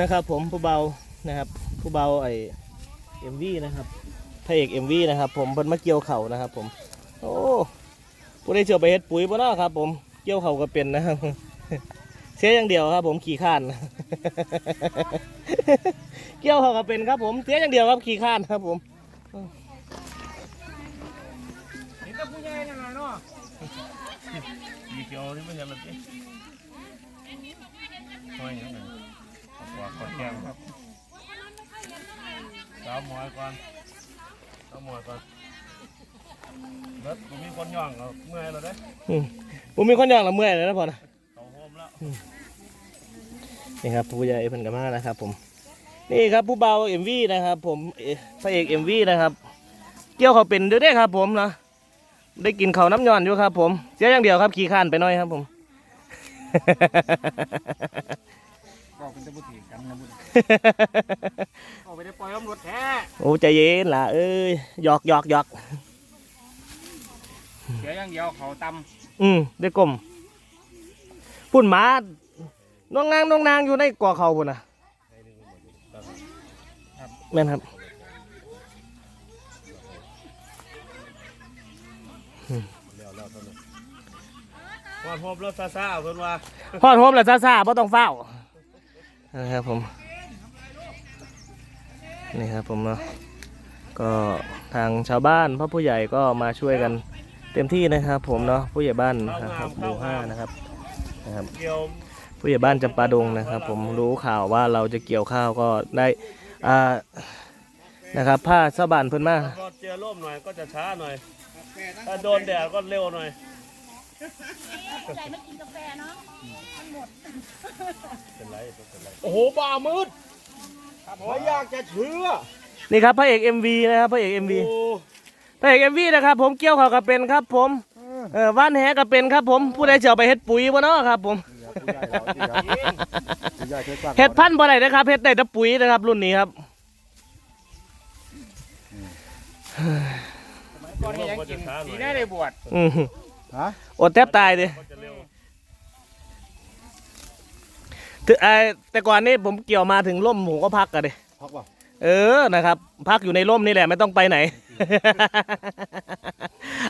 นะครับผมผู้เบานะครับผู้เบาไอเอ็มวีนะครับพระเอกเอ็มวีนะครับ ผมเพิ่นมาเกี่ยวเข่านะครับ ผม โอ้ผู้ได้เชื่อไปเฮ็ดปุ๋ยบ่เนาะครับ ผมเกี่ยวเข่าก็เป็นนะครับเสียอย่างเดียวครับ ผมขี่ข้านเกี่ยวเข่าก็เป็นครับ ผมเสียอย่างเดียวครับขี่ข้านครับ ผมเห็นแต่ผู้ใหญ่ยังไงเนาะมีเกียวนี่ไม่เห็นหรอกจีห้อยยังไงขวาขอแก้วครับสาว หมอยก่อนสาวหมอยก่อนรถผมมีคนย่องเอาเมื่อยแล้วเด้อืมผมมีคนอย่างละเมื่อยเลยนะพอนะเขาโฮมแล้วนี่ครับผู้ใหญ่เพิ่นกันมานะครับ ผม นี่ครับผู้เบาเอ็มวีนะครับ ผมเอ่อพระเอกเอ็มวีนะครับ เกี่ยวเขาเป็นเด้อเด้อครับ ผมนะได้กินเขาวน้ำย่อนอยู่ครับ ผมเสียอย่างเดียวครับขี่ข้านไปหน่อยครับ ผม ก็เป็นตะบุถีกันนะบุตรออกไปได้ปล่อยตำรวจแท้โอ้ใจเย็นล่ะเอ้ยหยอกหยอกหยอกเสียอย่างเดียวเขาตอืมได้กลมพุ่นหมาน้องนางน้องนางอยู่ในก่อเขาพุ่นนะแม่นครับพอดโฮมแล้วซ่าๆเพิ่นว่าพอดโฮมแล้วซาซาๆบ่ต้องเฝ้า นะครับผมนี่ครับผมเนาะก็ทางชาวบ้านพ่อผู้ใหญ่ก็มาช่วยกันเต็มที่นะครับ ผมเนาะผู้ใหญ่บ้านนะครับหมู่ห้านะครับนะครับเกี่ยวผู้ใหญ่บ้านจำปาดงนะครับ ผมรู้ข่าวว่าเราจะเกี่ยวข้าวก็ได้อ่านะครับผ้าสะบานเพิ่นมาพอเจอร่มหน่อยก็จะช้าหน่อยถ้าโดนแดดก็เร็วหน่อยใหญ่ไม่กินกาแฟเนาะ เป็นไรเป็นไรำโอ้โหบ่ามืดไม่อยากจะเชื่อนี่ครับพระเอก MV นะครับพระเอก MV พระเอก MV นะครับ ผมเกี่ยวข้าวกับเป็นครับผมเออว่านแหกับเป็นครับผมผู้ใดจะเอาไปเฮ็ดปุ๋ยบ่เนาะครับ ผมเฮ็ดพันธุ์บ่ได้นะครับเฮ็ดได้แต่ปุ๋ยนะครับ รุ่นนี้ครับก่อนนี้ยังกินสีแน่เลยบวชอืมฮะอดแทบตายดิก็จะเร็ว ถึงไอแต่ก่อนนี้ผมเกี่ยวมาถึงร่มผมก็พักกันดิพักป่ะเออนะครับ พักอยู่ในร่มนี่แหละไม่ต้องไปไหน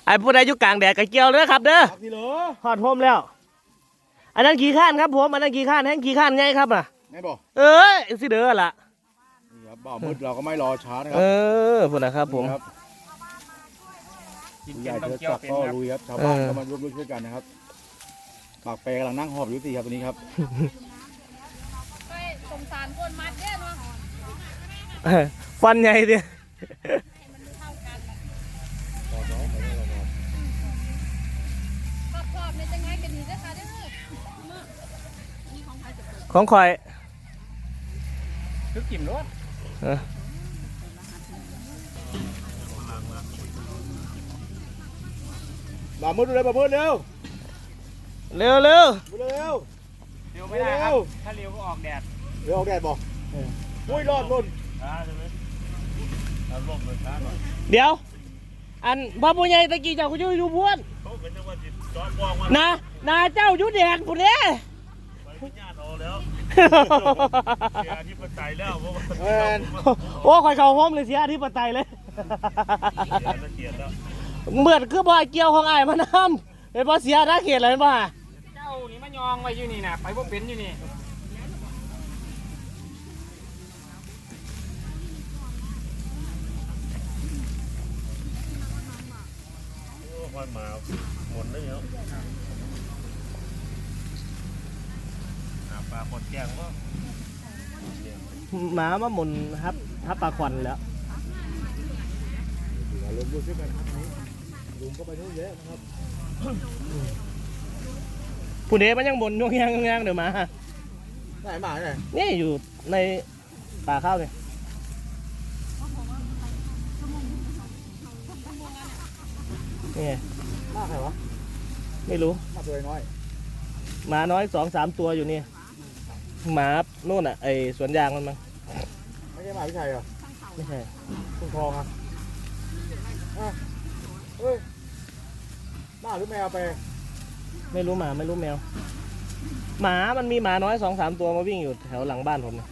ไอ้ผู้ใดอยู่กลางแดดก็เกี่ยวเลยครับ เด้อพักที่เหรอหอดโฮมแล้ว อันนั้นขี่ข้านครับผมอันนั้นขี่ข้านแห้งขี่ข้านไงครับน่ะไงบอกเอ้ยสิเด้อล่ะนี่ครับบ่าวมืดเราก็ไม่รอช้านะคเอรับอพูดนะครับผม นี่ครับกินผู้ใหเป็ญ่นต้เทิองดเกี่ยวศักเป็นดิ์ก็ครับลุยครับชาวบ้านเออ ก็มาร่วมด้วยช่วยกันนะครับปากแปรกำลังนั่งหอบอยู่สิครับวันนี้ครับไปส งสารคนมัดเนี่ยเนาะฟันใหญ่ดิให้มันเท่ากันแหละครอบๆเนี่ยจะง่ายกันดีด้วยค่ะเด้อนี่ของใครจะเปิดของข่อยคือกินรถบ่าวมืดดูเลยบ่าวมืดเร็วเร็วเร็วดูเร็วเร็วไม่ได้ครับ ถ้าเร็วก็ออกแดด เร็วออกแดดบอกอุ้ยรอดนุ่นช้าใช่ไหมถ้าร่มเลยช้าหน่อยเดี๋ยว อันพ่อผู้ใหญ่ตะกี้เจ้าก็อยู่อยู่พ้วนเขาเป็นจังหวะจิตจอมวางมานะนาเจ้าอยู่แดงพุ่นเด้ไปพิญญาโตแล้วเสียที่ประจัยแล้วเพราะว่าแมนโอ้ข่อยเข้าโฮมเลยเสียอธิปไตยเลยเสียละเกียดแล้วเมื่อคือบ่อยเกี่ยวของอ้ายมานำเป็นบ่เสียหน้าเขตเลยบ่เจ้านี่มันยองไว้อยู่นี่นะไปพวกเป็นอยู่นี่ อยมาหมดเลยเนาะปลาคนแกงก็หมามาหมุนครับทับปลาควันแล้วรวมด้วยช่วยกันครับนี่ลุมก็ไปนู่นเยอะนะครับผู้เดมันยังบนยงยางยงยางเดี๋ยวมาไหนมาไหนนี่อยู่ในป่าข้าวเนี่ย นี่ไงหมาใครวะไม่รู้หมาตัวน้อยหมาน้อยสองสามตัวอยู่นี่หมานู่นอะไอสวนยางมันมั้งไม่ใช่หมาพี่ชัยเหรอไม่ใช่คุณทองอะอะเฮ้ยหมาหรือแมวไป ไม่รู้หมาไม่รู้แมว หมามันมีหมาน้อยสองสามตัวมาวิ่งอยู่แถวหลังบ้านผมนะ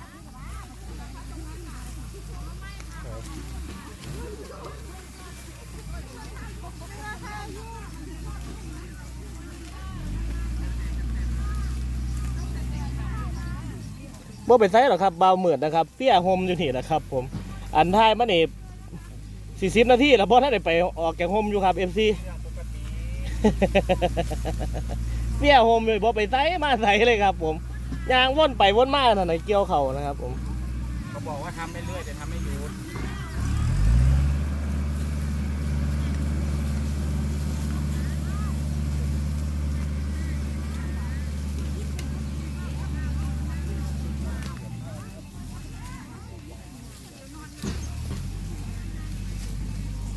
บ่ไปไซส์หรอกครับเบาเหมือดนะครับเปี้ยโฮมอยู่นี่นะครับ ผม อันท้ายมันอีบสี่สิบนาทีแล้วพอท่านได้ไปออกแกงโฮมอยู่ครับเอ็มซีเปี้ยโฮมเลยบ่ไปไซส์มาไซเลยครับ ผมยางว่นไปว่นมาหน่อยเกี่ยวเข่านะครับ ผมเขาบอกว่าทำไปเรื่อยแต่ทำไม่หยุด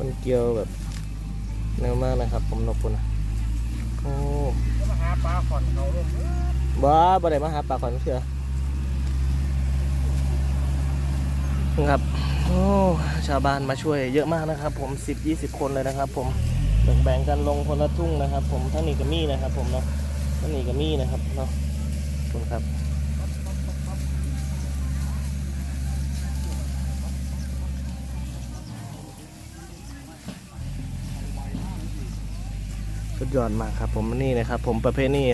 มันเกี่ยวแบบแนวมากนะครับ ผมนกคุณนะโอ้มาหาปลาขอนเขาลงบ้าบ่ได้มาหาปลาขวัญเสือครับโอ้ชาวบ้านมาช่วยเยอะมากนะครับ ผมสิบยี่สิบคนเลยนะครับ ผมแบ่งแบ่งกันลงคนละทุ่งนะครับ ผมทั้งนี้ก็มีนะครับ ผมเนาะทั้งนี้ก็มีนะครับเนาะขอบคุณครับ ยอดมากครับผมนี่นะครับผมประเภทนี้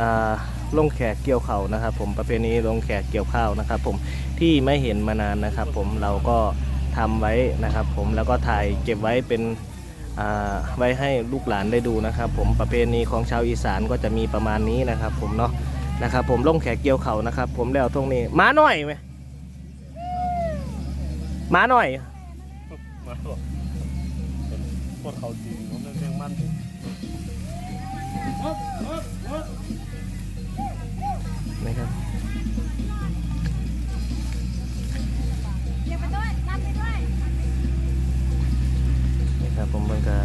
อ่าลงแขกเกี่ยวเข่านะครับ ผมประเพณีลงแขกเกี่ยวข้าวนะครับ ผมที่ไม่เห็นมานานนะครับ ผมเราก็ทำไว้นะครับ ผมแล้วก็ถ่ายเก็บไว้เป็นไว้ให้ลูกหลานได้ดูนะครับ ผมประเพณีของชาวอีสานก็จะมีประมาณนี้นะครับ ผมเนาะนะครับ ผมลงแขกเกี่ยวเข่านะครับ ผมแล้วตรงนี้มาหน่อยไหมมาหน่อยมาตัวปวดเขาจริงผมเรื่องมัน นะครับเก็บไปด้วยรับไปด้วยนี่ครับผมมันก็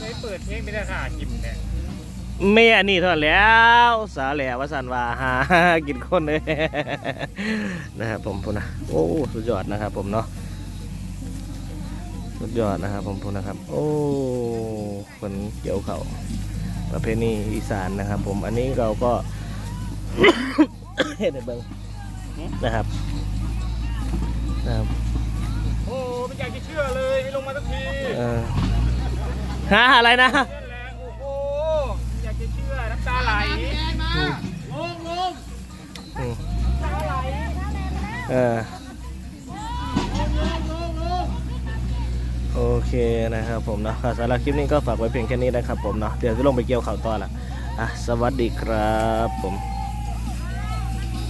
ได้เปิดเพลงไม่ได้ค่ะจิมเนี่ยเมียนี่เท่านั้นแล้ว สาแหล่วาสันว่าหากินคนเลยนะครับผมพูดนะโอ้ สุดยอดนะครับผมเนาะ สุดยอดนะครับผมพูดนะครับ โอ้คนเกี่ยวเขาประเพณีอีสานนะครับ ผมอันนี้เราก็เฮ็ดให้เบิ่งนะครับนะครับโอ้ไม่อยากจะเชื่อเลยให้ลงมาสักทีเออฮะอะไรนะนั่นแหละโอ้โหไม่อยากจะเชื่อน้ำตาไหลอืมเออ โอเคนะครับผมเนาะสำหรับคลิปนี้ก็ฝากไว้เพียงแค่นี้นะครับผมเนาะเดี๋ยวจะลงไปเกี่ยวข่าวต่อละอะสวัสดีครับผม